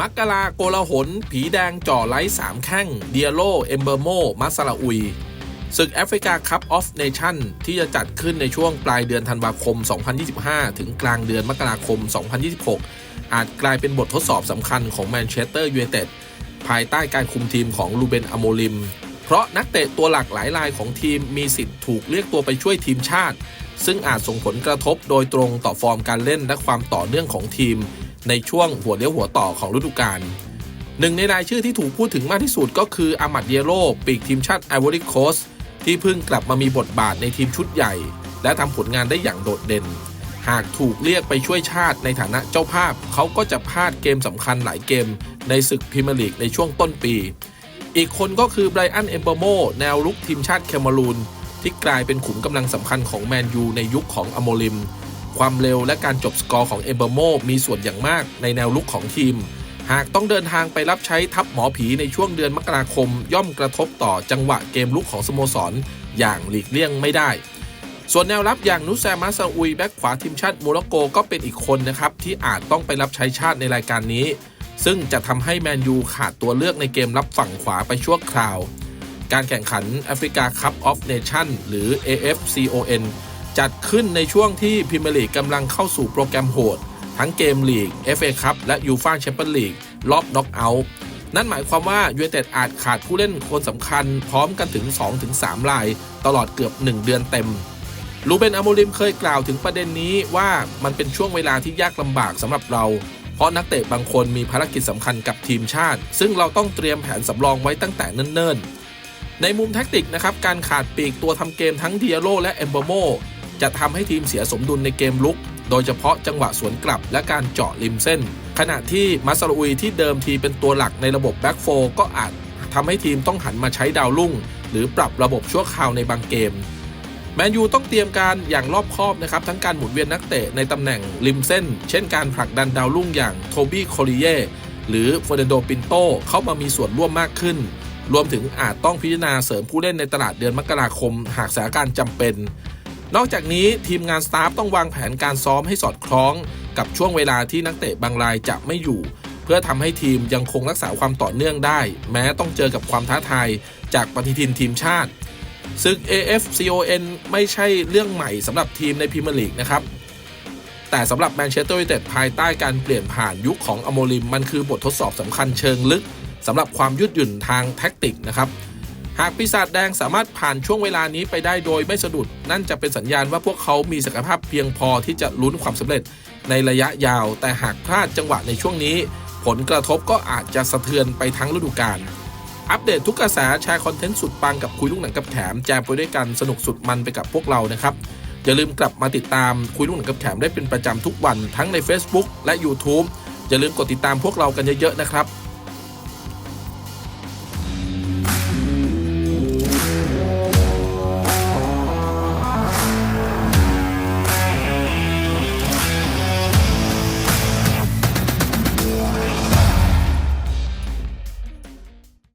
มักกะลาโกลาหน ผีแดงจ่อไร้สามแข้ง เดียโล เอมเบอร์โม มัสลาอุย ศึกแอฟริกาคัพออฟเนชั่นที่จะจัดขึ้นในช่วงปลายเดือนธันวาคม 2025 ถึงกลางเดือนมกราคม 2026 อาจกลายเป็นบททดสอบสำคัญของแมนเชสเตอร์ยูไนเต็ดภายใต้การคุมทีมของลูเบนอโมลิม เพราะนักเตะตัวหลักหลายรายของทีมมีสิทธิ์ถูกเรียกตัวไปช่วยทีมชาติ ซึ่งอาจส่งผลกระทบโดยตรงต่อฟอร์มการเล่นและความต่อเนื่องของทีม ในช่วงหัวเลี้ยวหัวต่อของฤดูกาลหนึ่งในรายชื่อที่ถูกพูดถึงมากที่สุดก็คืออามัดเยโรปีกทีมชาติไอวอรี่โคสที่เพิ่งกลับมามีบทบาทในทีมชุดใหญ่ และทำผลงานได้อย่างโดดเด่น หากถูกเรียกไปช่วยชาติในฐานะเจ้าภาพ เขาก็จะพลาดเกมสำคัญหลายเกม ในศึกพรีเมียร์ลีกในช่วงต้นปี อีกคนก็คือไบรอันเอมเบอร์โมแนวลุกทีมชาติแคมารูนที่กลายเป็นขุมกำลังสำคัญของแมนยูในยุคของอโมลิม ความเร็วและการจบสกอร์ของเอมเบอร์โมมีส่วนอย่างมากในแนวลุกของทีม หากต้องเดินทางไปรับใช้ทัพหมอผีในช่วงเดือนมกราคม ย่อมกระทบต่อจังหวะเกมลุกของสโมสร อย่างหลีกเลี่ยงไม่ได้ ส่วนแนวรับอย่างนุสแซมัสซาอุยแบ็กขวาทีมชาติโมร็อกโกก็เป็นอีกคนนะครับที่อาจต้องไปรับใช้ชาติในรายการนี้ ซึ่งจะทำให้แมนยูขาดตัวเลือกในเกมรับฝั่งขวาไปชั่วคราว การแข่งขันแอฟริกาคัพออฟเนชั่นหรือ AFCON จัดขึ้นในช่วงที่พรีเมียร์ลีกกำลังเข้าสู่โปรแกรมโหด ทั้งเกมลีก FA คัพและยูฟ่าแชมเปี้ยนลีกรอบน็อกเอาท์นั่นหมายความว่ายูไนเต็ดอาจขาดผู้เล่นคนสำคัญพร้อมกันถึง 2-3 ราย ตลอดเกือบ 1 เดือนเต็มลูเบนอโมริมเคยกล่าวถึงประเด็นนี้ว่ามันเป็นช่วงเวลาที่ยากลำบากสำหรับเรา เพราะนักเตะบางคนมีภารกิจสำคัญกับทีมชาติ ซึ่งเราต้องเตรียมแผนสำรองไว้ตั้งแต่เนิ่นๆ ในมุมแท็กติกนะครับ การขาดปีกตัวทำเกมทั้งเดียโรและเอมเบรโม จะทำให้ทีมเสียสมดุลในเกมลุก โดยเฉพาะจังหวะสวนกลับและการเจาะริมเส้น ขณะที่มัสลาอุยที่เดิมทีเป็นตัวหลักในระบบแบ็กโฟก็อาจทำให้ทีมต้องหันมาใช้ดาวรุ่ง หรือปรับระบบชั่วคราวในบางเกมแมนยูต้องเตรียมการอย่างรอบคอบนะครับ ทั้งการหมุนเวียนนักเตะในตำแหน่งริมเส้น เช่นการผลักดันดาวรุ่งอย่างโทบี้โคลิเย่หรือเฟอร์นันโดปินโตเข้ามามีส่วนร่วมมากขึ้น รวมถึงอาจต้องพิจารณาเสริมผู้เล่นในตลาดเดือนมกราคม หากสถานการณ์จำเป็น นอกจากนี้ทีมงานสตาฟต้องวางแผนการซ้อมให้สอดคล้อง กับช่วงเวลาที่นักเตะบางรายจะไม่อยู่ เพื่อทำให้ทีมยังคงรักษาความต่อเนื่องได้ แม้ต้องเจอกับความท้าทายจากปฏิทินทีมชาติซึ่ง AFCON ไม่ใช่เรื่องใหม่สำหรับทีมในพรีเมียร์ลีกนะครับ แต่สำหรับแมนเชสเตอร์ยูไนเต็ดภายใต้การเปลี่ยนผ่านยุคของอโมลิม มันคือบททดสอบสำคัญเชิงลึกสำหรับความยืดหยุ่นทางแท็กติกนะครับ หากปีศาจแดงสามารถผ่านช่วงเวลานี้ไปได้โดยไม่สะดุด นั่นจะเป็นสัญญาณว่าพวกเขามีศักยภาพเพียงพอที่จะลุ้นความสำเร็จในระยะยาว แต่หากพลาดจังหวะในช่วงนี้ ผลกระทบก็อาจจะสะเทือนไปทั้งฤดูกาลอัปเดตทุกกระแสแชร์คอนเทนต์สุดปังกับคุยลูกหนังกับแถมแจมไปด้วยกันสนุกสุดมันไปกับพวกเรานะครับอย่าลืมกลับมาติดตามคุยลูกหนังกับแถมได้เป็นประจำทุกวันทั้งใน Facebook และ YouTube อย่าลืมกดติดตามพวกเรากันเยอะๆนะครับ